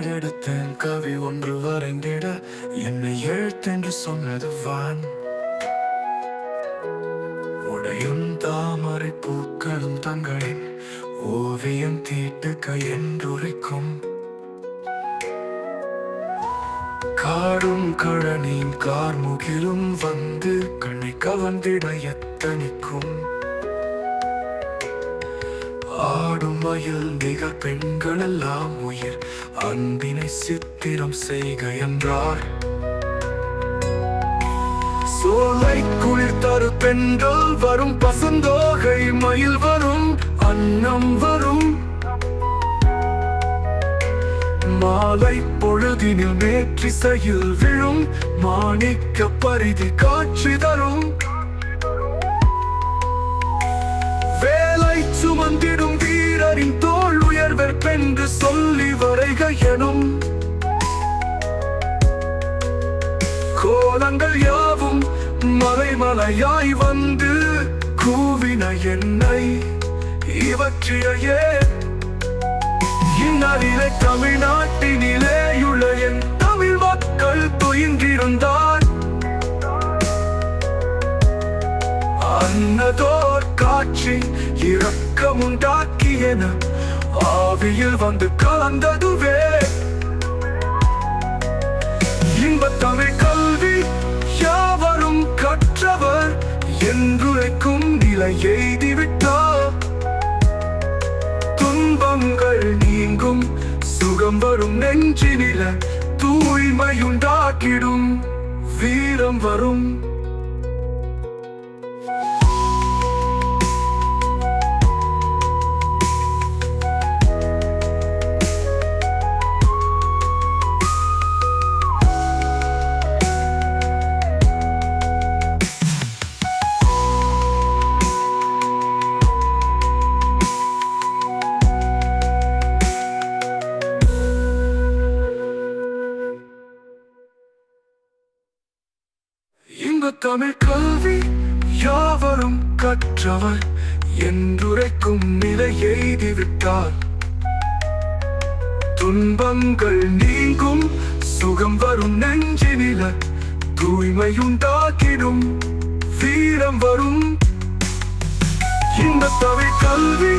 தேர்ந்தெடுத்தேன். கவி ஒன்று வரைந்திட என்னை எழுத்தென்று சொன்னது வான். உடையும் தாமரை பூக்களும் தங்களின் ஓவியம் தீட்டுக்க என்றுரைக்கும். காடும் கழனின் கார்முகிலும் வந்து கண்ணை கவர்ந்திட எத்தனிக்கும். ஆடும் மயில் மிக பெண்கள் எல்லாம் உயிர். அன்பினை சித்திரம் செய்க என்றார். சோலை குளிர் தரு பெண்கள் வரும் பசந்தோகை மயில் வரும் அன்னம் வரும். மாலை பொழுதினில் மேற்றிசையில் விழும் மாணிக்க பரிதி காட்சி தரும். சொல்லி வரைக எனும் கோலங்கள் யாவும் மலைமலையாய் வந்து கூவின என்னை இவற்றிலேயே இந்நாளிலே தமிழ்நாட்டினிலேயுள்ள என் தமிழ் மக்கள் துயின்றிருந்தார். அன்னதோர் காட்சி இரக்கமுண்டாக்கியன. ஆவியில் வந்து கலந்ததுவே. இன்ப தமிழ் கல்வி யாவரும் கற்றவர் என்றுரைக்கும் நிலை எய்திவிட்டார் துன்பங்கள் நீங்கும் சுகம் வரும் நெஞ்சினில தூய்மையுண்டாக்கிடும் வீரம் வரும். இன்ப தமிழ் கல்வி யாவரும் கற்றவர் என்றுரைக்கும் நிலை எய்திவிட்டார். துன்பங்கள் நீங்கும் சுகம் வரும் நெஞ்சினில தூய்மையுண்டாக்கிடும் வீரம் வரும். இந்த தமிழ் கல்வி